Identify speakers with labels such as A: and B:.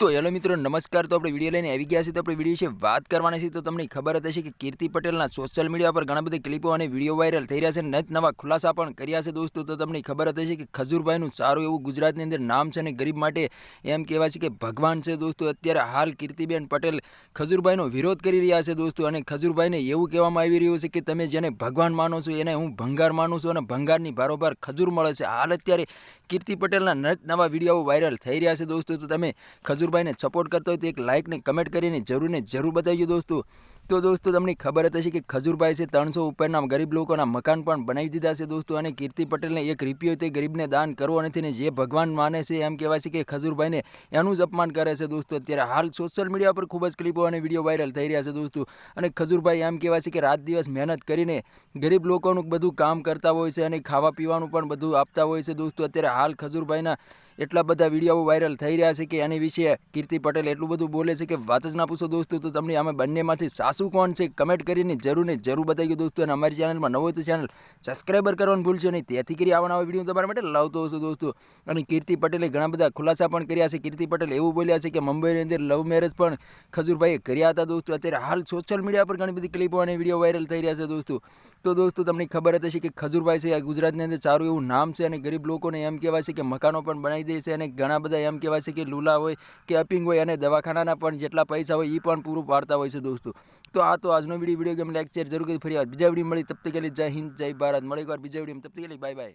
A: તો હેલો મિત્રો, નમસ્કાર. તો આપણે વીડિયો લઈને આવી ગયા છે તો આપણે વીડિયો વિશે વાત કરવાની છે તો તમને ખબર જ હશે કે કીર્તિ પટેલના સોશિયલ મીડિયા પર ઘણા બધા ક્લિપો અને વીડિયો વાયરલ થઈ રહ્યા છે. નત નવા ખુલાસા પણ કર્યા છે દોસ્તો. તો તમને ખબર જ હશે કે ખજૂરભાઈનું સારું એવું ગુજરાતની અંદર નામ છે અને ગરીબ માટે એમ કહેવાય છે કે ભગવાન છે દોસ્તો. અત્યારે હાલ કીર્તિબેન પટેલ ખજૂરભાઈનો વિરોધ કરી રહ્યા છે દોસ્તો અને ખજૂરભાઈને એવું કહેવામાં આવી રહ્યું છે કે તમે જેને ભગવાન માનો છો, એને હું ભંગાર માનું છું અને ભંગારની બારોબાર ખજૂર મળે છે. હાલ અત્યારે કીર્તિ પટેલના નવા વીડિયો વાયરલ થઈ રહ્યા છે દોસ્તો. તો તમે ખજૂરભાઈને સપોર્ટ કરતો હોય તો એક લાઇક ને કમેન્ટ કરીને જરૂર ને જરૂર બતાવજો દોસ્તો. તો દોસ્તો, તમને ખબર હતી કે ખજૂરભાઈ છે ત્રણસો ઉપરના ગરીબ લોકોના મકાન પણ બનાવી દીધા છે દોસ્તો, અને કીર્તિ પટેલને એક રૂપિયો તે ગરીબને દાન કરવો નથી ને જે ભગવાન માને છે એમ કહેવાય છે કે ખજૂરભાઈને એનું જ અપમાન કરે છે દોસ્તો. અત્યારે હાલ સોશિયલ મીડિયા પર ખૂબ જ ક્લિપો અને વીડિયો વાયરલ થઈ રહ્યા છે દોસ્તો, અને ખજૂરભાઈ એમ કહેવાય છે કે રાત દિવસ મહેનત કરીને ગરીબ લોકોનું બધું કામ કરતા હોય છે અને ખાવા પીવાનું પણ બધું આપતા હોય છે દોસ્તો. અત્યારે હાલ ખજૂરભાઈના એટલા બધા વીડિયો વાયરલ થઈ રહ્યા છે કે એની વિશે કીર્તિ પટેલ એટલું બધું બોલે છે કે વાત જ ના પૂછો દોસ્તો, તો તમને અમે બંનેમાંથી સાસુ કોણ છે કમેન્ટ કરીને જરૂર ને જરૂર બતાવી દોસ્તો. અને અમારી ચેનલમાં નવો તો ચેનલ સબસ્ક્રાઈબર કરવાનું ભૂલશો નહીં. તેથી કરી આવા નવા વીડિયો તમારા માટે લાવતો હશો દોસ્તો. અને કીર્તિ પટેલે ઘણા બધા ખુલાસા પણ કર્યા છે. કીર્તિ પટેલ એવું બોલ્યા છે કે મુંબઈની અંદર લવ મેરેજ પણ ખજૂરભાઈએ કર્યા હતા દોસ્તો. અત્યારે હાલ સોશિયલ મીડિયા પર ઘણી બધી ક્લિપો અને વીડિયો વાયરલ થઈ રહ્યા છે દોસ્તો. તો દોસ્તો તમને ખબર હતી કે ખજૂરભાઈ છે ગુજરાતની અંદર સારું એવું નામ છે અને ગરીબ લોકોને એમ કહેવાય છે કે મકાનો પણ બનાવી દે છે અને ઘણા બધા એમ કહેવાય છે કે લુલા હોય કે અપિંગ હોય અને દવાખાનાના પણ જેટલા પૈસા હોય એ પણ પૂરું પાડતા હોય છે દોસ્તો. તો આ તો આજનો વીડિયો વીડિયો ગેમ લેક્ચર જરૂર કરી ફરી વાત બીજા વીડિયો મળી. તબ તક જય હિન્દ, જય ભારત. મળે એકવાર બીજા વીડિયો તબ તક બાય બાય